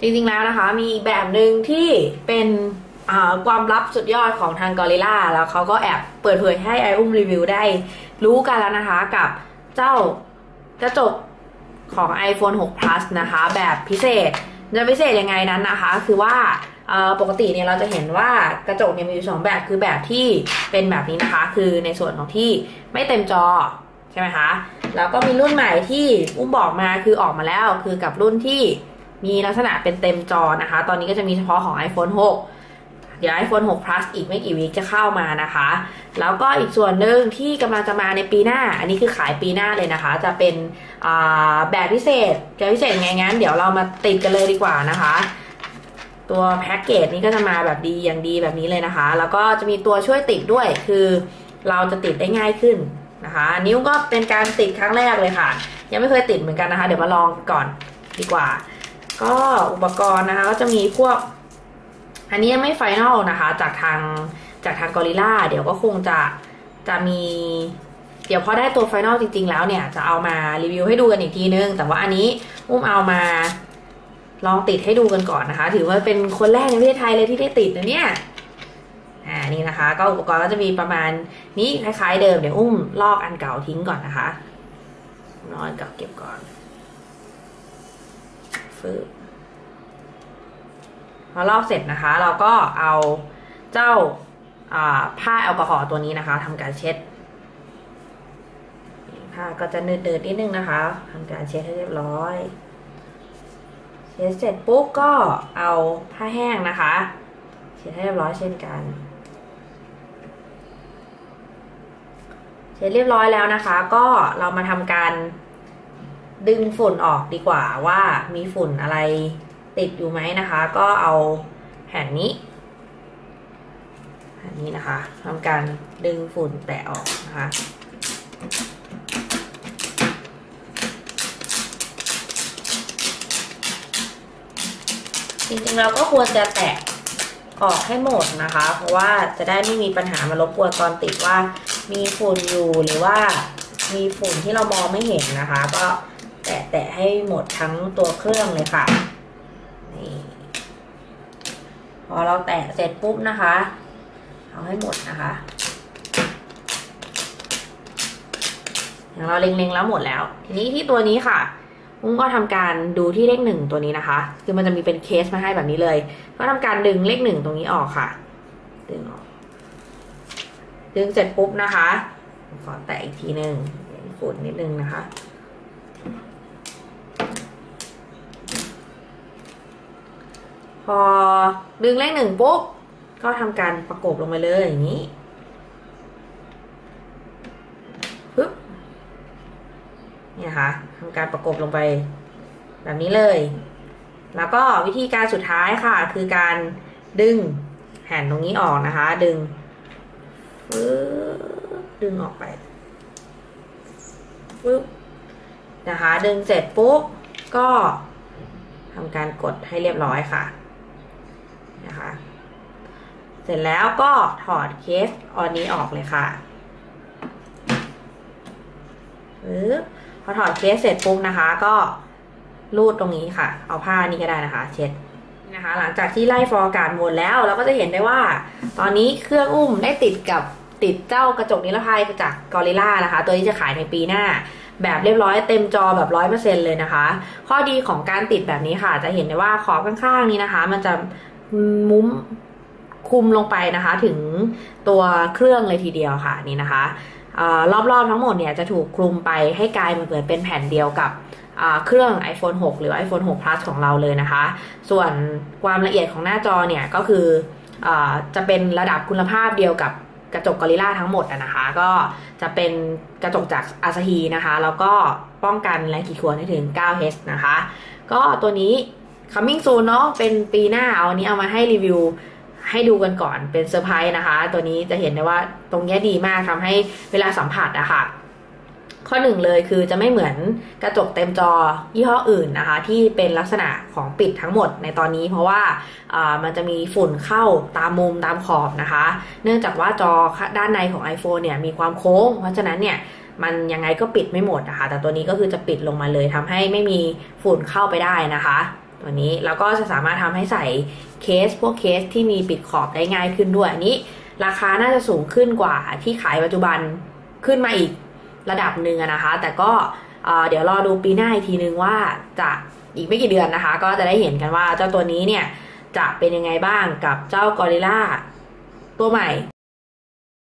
จริงๆแล้วนะคะมีแบบหนึ่งที่เป็นความลับสุดยอดของทางกอริล่าแล้วเขาก็แอบเปิดเผยให้ไออุ้มรีวิวได้รู้กันแล้วนะคะกับเจ้ากระจกของ iPhone 6 Plus นะคะ แบบพิเศษจะพิเศษยังไงนั้นนะคะ คือว่าปกติเนี่ยเราจะเห็นว่ากระจกเนี่ยมีอยู่สองแบบคือแบบที่เป็นแบบนี้นะคะ คือในส่วนของที่ไม่เต็มจอใช่ไหมคะแล้วก็มีรุ่นใหม่ที่อุ้มบอกมาคือออกมาแล้วคือกับรุ่นที่ มีลักษณะเป็นเต็มจอนะคะ ตอนนี้ก็จะมีเฉพาะของ iPhone 6 เดี๋ยว iPhone 6 Plus อีกไม่กี่วิจะเข้ามานะคะ แล้วก็อีกส่วนหนึ่งที่กำลังจะมาในปีหน้า อันนี้คือขายปีหน้าเลยนะคะ จะเป็นแบบพิเศษจะพิเศษไงงั้น เดี๋ยวเรามาติดกันเลยดีกว่านะคะตัวแพ็กเกจนี้ก็จะมาแบบดีอย่างดีแบบนี้เลยนะคะ แล้วก็จะมีตัวช่วยติดด้วย คือเราจะติดได้ง่ายขึ้นนะคะ นิ้วก็เป็นการติดครั้งแรกเลยค่ะ ยังไม่เคยติดเหมือนกันนะคะ เดี๋ยวมาลองก่อนดีกว่า ก็อุปกรณ์นะคะก็จะมีพวก อันนี้ยังไม่ไฟแนลนะคะ จากทางจากทางกอริล่าเดี๋ยวก็คงจะจะมี เดี๋ยวพอได้ตัวไฟแนลจริง ๆ แล้วเนี่ย จะเอามารีวิวให้ดูกันอีกทีนึง แต่ว่าอันนี้อุ้มเอามาลองติดให้ดูกันก่อนนะคะ ถือว่าเป็นคนแรกในประเทศไทยเลยที่ได้ติดนะเนี่ยอ่านี่นะคะ ก็อุปกรณ์ก็จะมีประมาณนี้คล้าย ๆ เดิมเดี๋ยวอุ้มลอกอันเก่าทิ้งก่อนนะคะนอนกับเก็บก่อนืบพอลอกเสร็จนะคะ เราก็เอาเจ้าผ้าแอลกอฮอล์ตัวนี้นะคะทำการเช็ดผ้าก็จะเนืดๆนิดนึงนะคะทำการเช็ดให้เรียบร้อย เช็ดเสร็จปุ๊บก็เอาผ้าแห้งนะคะ เช็ดให้เรียบร้อยเช่นกันเสร็จเรียบร้อยแล้วนะคะ ก็เรามาทำการ ดึงฝุ่นออกดีกว่าว่ามีฝุ่นอะไรติดอยู่ไหมนะคะ ก็เอาแผ่นนี้แผ่นนี้นะคะทำการดึงฝุ่นแตะออกนะคะจริงๆเราก็ควรจะแตะออกให้หมดนะคะ เพราะว่าจะได้ไม่มีปัญหามารบกวนตอนติดว่ามีฝุ่นอยู่หรือว่ามีฝุ่นที่เรามองไม่เห็นนะคะ ก็ แตะแตะให้หมดทั้งตัวเครื่องเลยค่ะนี่พอเราแตะเสร็จปุ๊บนะคะ เอาให้หมดนะคะอย่างเราเล็งๆแล้วหมดแล้ว ทีนี้ที่ตัวนี้ค่ะอุ้งก็ทำการดูที่เลขหนึ่งตัวนี้นะคะ คือมันจะมีเป็นเคสมาให้แบบนี้เลย ก็ทำการดึงเลขหนึ่งตรงนี้ออกค่ะ ดึงออก ดึงเสร็จปุ๊บนะคะ ขอแตะอีกทีหนึ่งฝุ่นนิดนึงนะคะ พอดึงเลขหนึ่งปุ๊บ ก็ทำการประกบลงไปเลยอย่างนี้ปึ๊บเนี่ยค่ะทำการประกบลงไปแบบนี้เลย แล้วก็วิธีการสุดท้ายค่ะ คือการดึงแผ่นตรงนี้ออกนะคะ ดึงปึ๊บดึงออกไปปึ๊บนะคะ ดึงเสร็จปุ๊บ ก็ทำการกดให้เรียบร้อยค่ะ นะคะ เสร็จแล้วก็ถอดเคสออนนี้ออกเลยค่ะปึ๊บพอถอดเคสเสร็จปุ๊บนะคะ ก็รูดตรงนี้ค่ะ เอาผ้านี้ก็ได้นะคะ เช็ดนะคะ หลังจากที่ไล่ฟอร์การวนแล้ว เราก็จะเห็นได้ว่า ตอนนี้เครื่องอุ้มได้ติดกับติดเจ้ากระจกนิรภัยจากกอริล่านะคะ ตัวนี้จะขายในปีหน้า แบบเรียบร้อยเต็มจอแบบร้อยเปอร์เซ็นเลยนะคะ ข้อดีของการติดแบบนี้ค่ะ จะเห็นได้ว่าขอบข้างๆนี้นะคะ มันจะ มุ้มคุมลงไปนะคะ ถึงตัวเครื่องเลยทีเดียวค่ะนี่นะคะรอบๆทั้งหมดเนี่ยจะถูกคลุมไปให้กลายเหมือนเป็นแผ่นเดียวกับเครื่อง iPhone 6 หรือ iPhone 6 Plus ของเราเลยนะคะ ส่วนความละเอียดของหน้าจอเนี่ยก็คืออจะเป็นระดับคุณภาพเดียวกับกระจกกอริล่าทั้งหมดนะคะ ก็จะเป็นกระจกจากอาซาฮีนะคะ แล้วก็ป้องกันแรงขีดข่วนให้ถึง 9H นะคะ ก็ตัวนี้ coming soon เนาะเป็นปีหน้าเอาอันนี้เอามาให้รีวิวให้ดูกันก่อนเป็นเซอร์ไพรส์นะคะ ตัวนี้จะเห็นได้ว่าตรงนี้ดีมากทำให้เวลาสัมผัสอะคะ่ะ ข้อหนึ่งเลยคือจะไม่เหมือนกระจกเต็มจอยี่ห้ออื่นนะคะ ที่เป็นลักษณะของปิดทั้งหมดในตอนนี้ เพราะว่ามันจะมีฝุ่นเข้าตามมุมตามขอบนะคะ เนื่องจากว่าจอด้านในของ iPhone เนี่ยมีความโค้ง เพราะฉะนั้นเนี่ยมันยังไงก็ปิดไม่หมดนะคะแต่ตัวนี้ก็คือจะปิดลงมาเลยทำให้ไม่มีฝุ่นเข้าไปได้นะคะ วันนี้แล้วก็จะสามารถทำให้ใส่เคสพวกเคสที่มีปิดขอบได้ง่ายขึ้นด้วยอันนี้ ราคาน่าจะสูงขึ้นกว่าที่ขายปัจจุบันขึ้นมาอีกระดับหนึ่งนะคะ แต่ก็เดี๋ยวรอดูปีหน้าอีกทีนึงว่าจะอีกไม่กี่เดือนนะคะ ก็จะได้เห็นกันว่าเจ้าตัวนี้เนี่ยจะเป็นยังไงบ้างกับเจ้ากอริล่าตัวใหม่